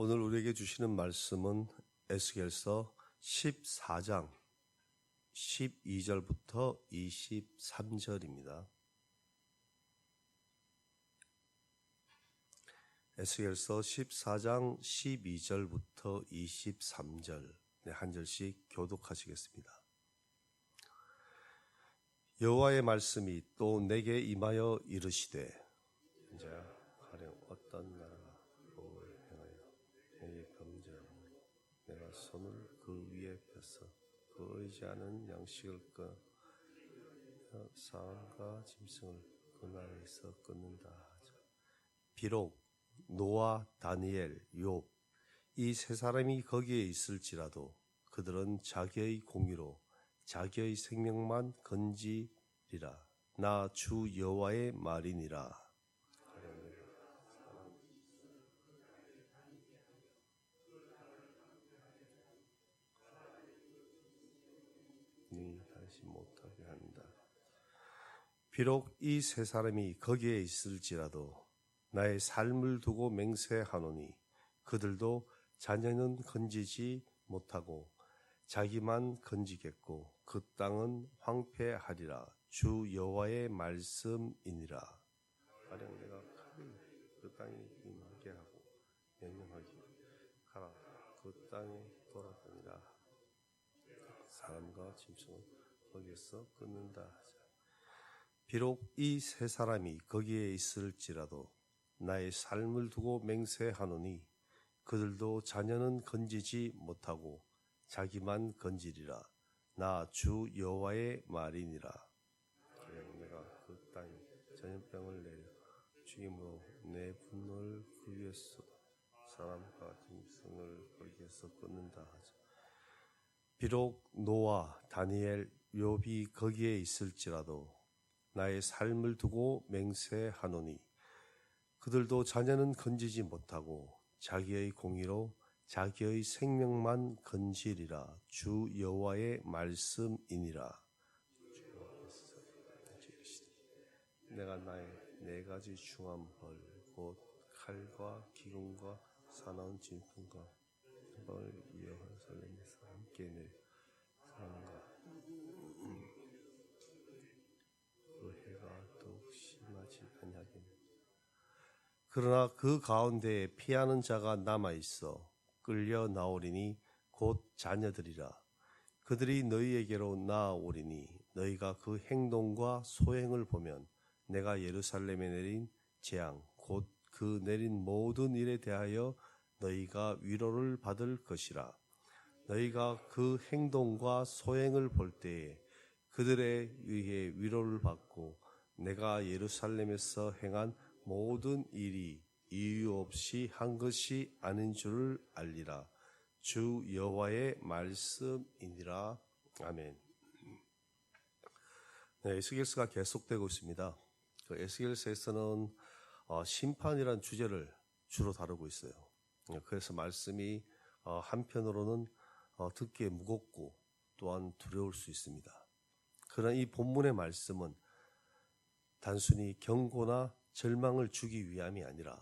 오늘 우리에게 주시는 말씀은 에스겔서 14장 12절부터 23절입니다. 에스겔서 14장 12절부터 23절 네, 한 절씩 교독하시겠습니다. 여호와의 말씀이 또 내게 임하여 이르시되 이제 가령 어떤 나라 그 의지하는 양식을 꺼 사람과 짐승을 그 나라에서 끊는다. 비록 노아, 다니엘, 욥 이 세 사람이 거기에 있을지라도 그들은 자기의 공의로 자기의 생명만 건지리라. 나 주 여호와의 말이니라. 비록 이 세 사람이 거기에 있을지라도 나의 삶을 두고 맹세하노니 그들도 자녀는 건지지 못하고 자기만 건지겠고 그 땅은 황폐하리라. 주 여호와의 말씀이니라. 가령 내가 그 땅에 임하게 하고 명령하기 가라 그 땅에 돌아다니라. 사람과 짐승은 거기에서 끊는다 비록 이 세 사람이 거기에 있을지라도 나의 삶을 두고 맹세하노니 그들도 자녀는 건지지 못하고 자기만 건지리라. 나 주 여호와의 말이니라. 내가 그 땅에 전염병을 내려 죽임으로 내 분노를 그 위에 쏟아 사람과 짐승을 거기에서 끊는다 하자. 비록 노아, 다니엘, 욥이 거기에 있을지라도 나의 삶을 두고 맹세하노니 그들도 자녀는 건지지 못하고 자기의 공의로 자기의 생명만 건지리라. 주 여호와의 말씀이니라. 내가 나의 네 가지 중한 벌곧 칼과 기근과 사나운 진품과 벌 예루살렘에서 함께 내 사랑과 그러나 그 가운데에 피하는 자가 남아 있어 끌려 나오리니 곧 자녀들이라. 그들이 너희에게로 나아오리니 너희가 그 행동과 소행을 보면 내가 예루살렘에 내린 재앙 곧 그 내린 모든 일에 대하여 너희가 위로를 받을 것이라. 너희가 그 행동과 소행을 볼 때에 그들에 의해 위로를 받고 내가 예루살렘에서 행한 모든 일이 이유 없이 한 것이 아닌 줄을 알리라. 주 여호와의 말씀이니라. 아멘. 네, 에스겔서가 계속되고 있습니다. 그 에스겔서에서는 어, 심판이란 주제를 주로 다루고 있어요. 그래서 말씀이 어, 한편으로는 어, 듣기에 무겁고 또한 두려울 수 있습니다. 그러나 이 본문의 말씀은 단순히 경고나 절망을 주기 위함이 아니라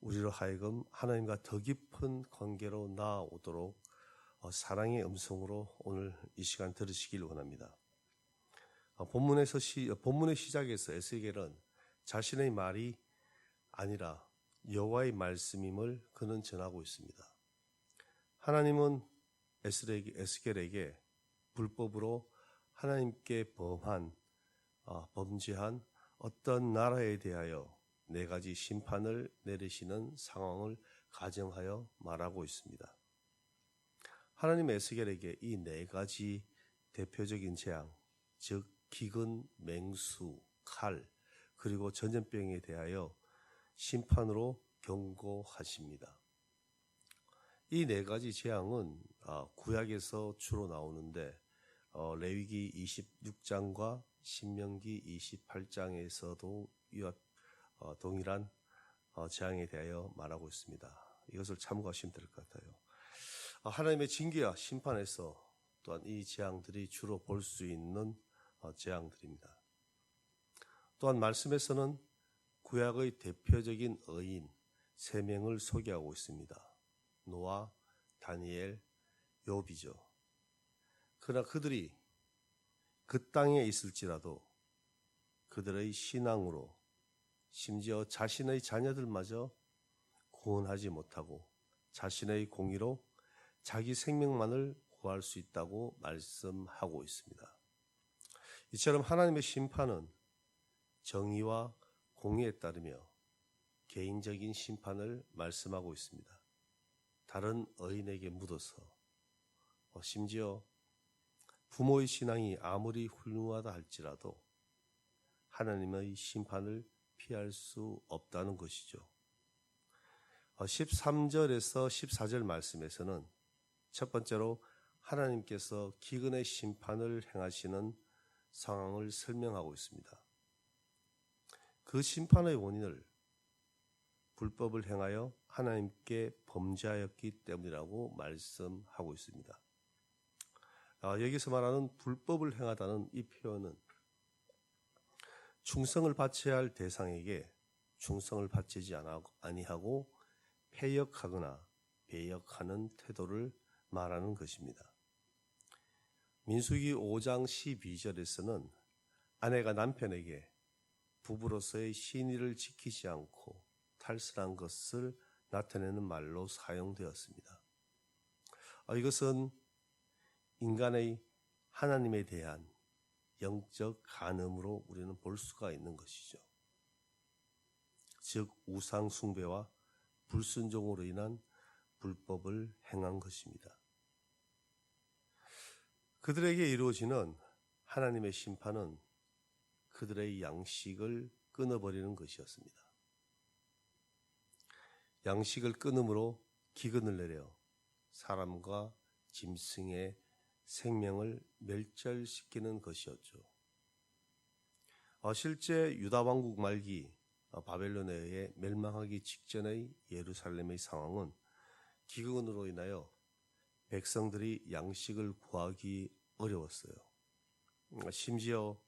우리로 하여금 하나님과 더 깊은 관계로 나아오도록 어, 사랑의 음성으로 오늘 이 시간 들으시길 원합니다. 어, 본문에서 시, 어, 본문의 시작에서 에스겔은 자신의 말이 아니라 여호와의 말씀임을 그는 전하고 있습니다. 하나님은 에스겔에게 불법으로 하나님께 범한 범죄한 어떤 나라에 대하여 네 가지 심판을 내리시는 상황을 가정하여 말하고 있습니다. 하나님 에스겔에게 이 네 가지 대표적인 재앙, 즉 기근, 맹수, 칼, 그리고 전염병에 대하여 심판으로 경고하십니다. 이 네 가지 재앙은 아, 구약에서 주로 나오는데 어, 레위기 26장과 신명기 28장에서도 이와 어, 동일한 어, 재앙에 대하여 말하고 있습니다. 이것을 참고하시면 될 것 같아요. 어, 하나님의 징계와 심판에서 또한 이 재앙들이 주로 볼 수 있는 재앙들입니다. 또한 말씀에서는 구약의 대표적인 의인 세 명을 소개하고 있습니다. 노아, 다니엘, 요비죠. 그러나 그들이 그 땅에 있을지라도 그들의 신앙으로 심지어 자신의 자녀들마저 구원하지 못하고 자신의 공의로 자기 생명만을 구할 수 있다고 말씀하고 있습니다. 이처럼 하나님의 심판은 정의와 공의에 따르며 개인적인 심판을 말씀하고 있습니다. 다른 의인에게 묻어서 어, 심지어 부모의 신앙이 아무리 훌륭하다 할지라도 하나님의 심판을 피할 수 없다는 것이죠. 13절에서 어, 14절 말씀에서는 첫 번째로 하나님께서 기근의 심판을 행하시는 상황을 설명하고 있습니다. 그 심판의 원인을 불법을 행하여 하나님께 범죄하였기 때문이라고 말씀하고 있습니다. 아, 여기서 말하는 불법을 행하다는 이 표현은 충성을 바쳐야 할 대상에게 충성을 바치지 아니하고 폐역하거나 배역하는 태도를 말하는 것입니다. 민수기 5장 12절에서는 아내가 남편에게 부부로서의 신의를 지키지 않고 탈선한 것을 나타내는 말로 사용되었습니다. 아, 이것은 인간의 하나님에 대한 영적 간음으로 우리는 볼 수가 있는 것이죠. 즉 우상 숭배와 불순종으로 인한 불법을 행한 것입니다. 그들에게 이루어지는 하나님의 심판은 그들의 양식을 끊어버리는 것이었습니다. 양식을 끊음으로 기근을 내려 사람과 짐승의 생명을 멸절시키는 것이었죠. 어, 실제 유다 왕국 말기 어, 바벨론에 의해 멸망하기 직전의 예루살렘의 상황은 기근으로 인하여 백성들이 양식을 구하기 어려웠어요. 음, 심지어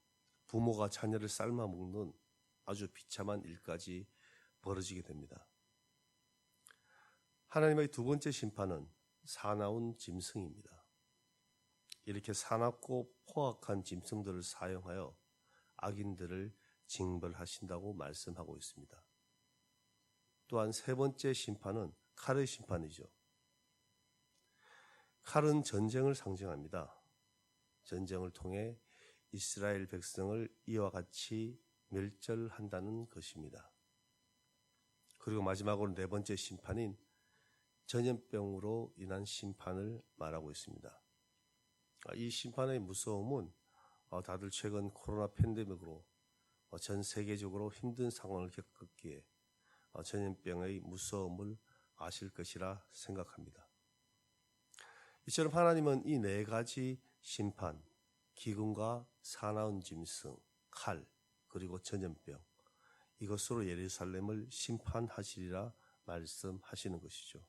부모가 자녀를 삶아 먹는 아주 비참한 일까지 벌어지게 됩니다. 하나님의 두 번째 심판은 사나운 짐승입니다. 이렇게 사납고 포악한 짐승들을 사용하여 악인들을 징벌하신다고 말씀하고 있습니다. 또한 세 번째 심판은 칼의 심판이죠. 칼은 전쟁을 상징합니다. 전쟁을 통해 이스라엘 백성을 이와 같이 멸절한다는 것입니다. 그리고 마지막으로 네 번째 심판인 전염병으로 인한 심판을 말하고 있습니다. 아, 이 심판의 무서움은 어, 다들 최근 코로나 팬데믹으로 어, 전 세계적으로 힘든 상황을 겪었기에 어, 전염병의 무서움을 아실 것이라 생각합니다. 이처럼 하나님은 이 네 가지 심판, 기근과 사나운 짐승, 칼, 그리고 전염병, 이것으로 예루살렘을 심판하시리라 말씀하시는 것이죠.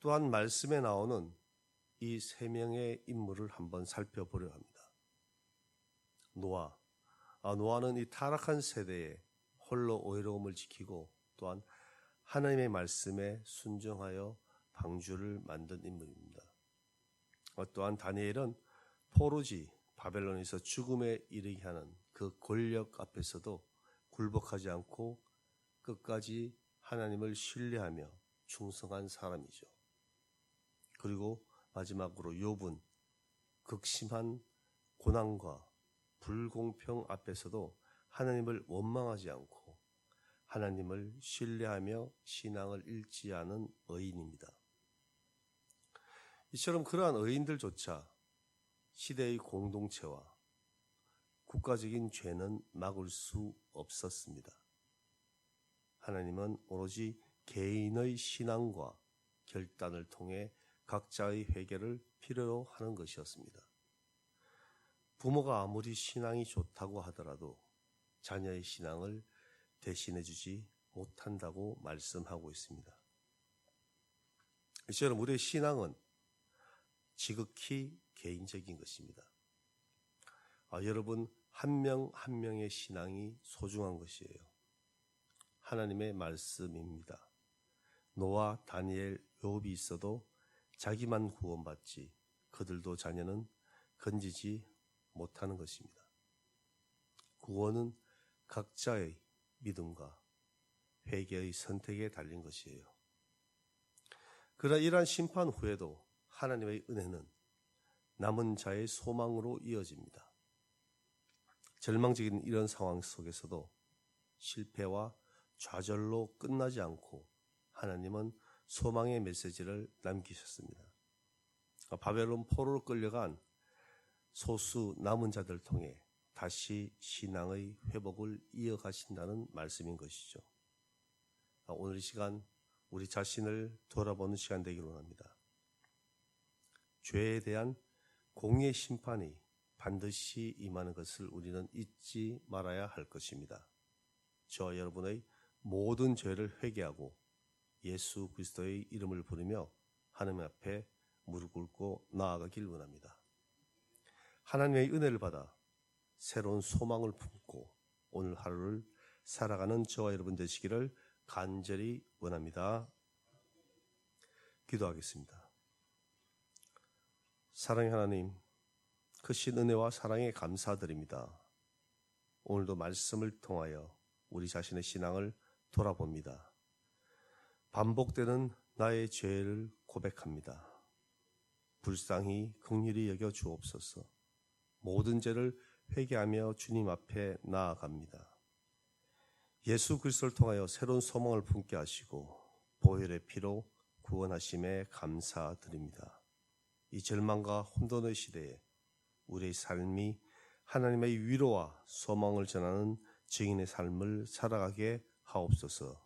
또한 말씀에 나오는 이 세 명의 인물을 한번 살펴보려 합니다. 노아. 아, 노아는 이 타락한 세대에 홀로 오해로움을 지키고 또한 하나님의 말씀에 순종하여 방주를 만든 인물입니다. 어, 또한 다니엘은 포로지 바벨론에서 죽음에 이르게 하는 그 권력 앞에서도 굴복하지 않고 끝까지 하나님을 신뢰하며 충성한 사람이죠. 그리고 마지막으로 욥은 극심한 고난과 불공평 앞에서도 하나님을 원망하지 않고 하나님을 신뢰하며 신앙을 잃지 않은 의인입니다. 이처럼 그러한 의인들조차 시대의 공동체와 국가적인 죄는 막을 수 없었습니다. 하나님은 오로지 개인의 신앙과 결단을 통해 각자의 회개를 필요로 하는 것이었습니다. 부모가 아무리 신앙이 좋다고 하더라도 자녀의 신앙을 대신해 주지 못한다고 말씀하고 있습니다. 이처럼 우리의 신앙은 지극히 개인적인 것입니다. 아, 여러분, 한명한 명의 신앙이 소중한 것이에요. 하나님의 말씀입니다. 노아, 다니엘, 욥이 있어도 자기만 구원받지 그들도 자녀는 건지지 못하는 것입니다. 구원은 각자의 믿음과 회개의 선택에 달린 것이에요. 그러나 이러한 심판 후에도 하나님의 은혜는 남은 자의 소망으로 이어집니다. 절망적인 이런 상황 속에서도 실패와 좌절로 끝나지 않고 하나님은 소망의 메시지를 남기셨습니다. 바벨론 포로로 끌려간 소수 남은 자들 통해 다시 신앙의 회복을 이어가신다는 말씀인 것이죠. 오늘 이 시간 우리 자신을 돌아보는 시간 되기를 원합니다. 죄에 대한 공의 심판이 반드시 임하는 것을 우리는 잊지 말아야 할 것입니다. 저와 여러분의 모든 죄를 회개하고 예수 그리스도의 이름을 부르며 하나님 앞에 무릎 꿇고 나아가길 원합니다. 하나님의 은혜를 받아 새로운 소망을 품고 오늘 하루를 살아가는 저와 여러분 되시기를 간절히 원합니다. 기도하겠습니다. 사랑의 하나님, 크신 은혜와 사랑에 감사드립니다. 오늘도 말씀을 통하여 우리 자신의 신앙을 돌아봅니다. 반복되는 나의 죄를 고백합니다. 불쌍히 긍휼히 여겨 주옵소서. 모든 죄를 회개하며 주님 앞에 나아갑니다. 예수 그리스도를 통하여 새로운 소망을 품게 하시고 보혈의 피로 구원하심에 감사드립니다. 이 절망과 혼돈의 시대에 우리의 삶이 하나님의 위로와 소망을 전하는 증인의 삶을 살아가게 하옵소서.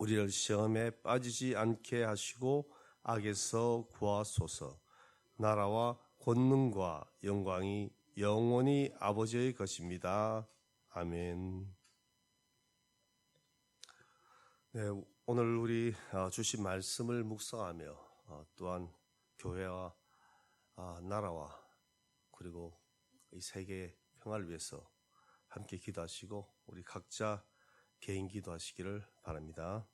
우리를 시험에 빠지지 않게 하시고 악에서 구하소서. 나라와 권능과 영광이 영원히 아버지의 것입니다. 아멘. 네, 오늘 우리 어, 주신 말씀을 묵상하며 어, 또한 교회와 아, 나라와 그리고 이 세계의 평화를 위해서 함께 기도하시고 우리 각자 개인 기도하시기를 바랍니다.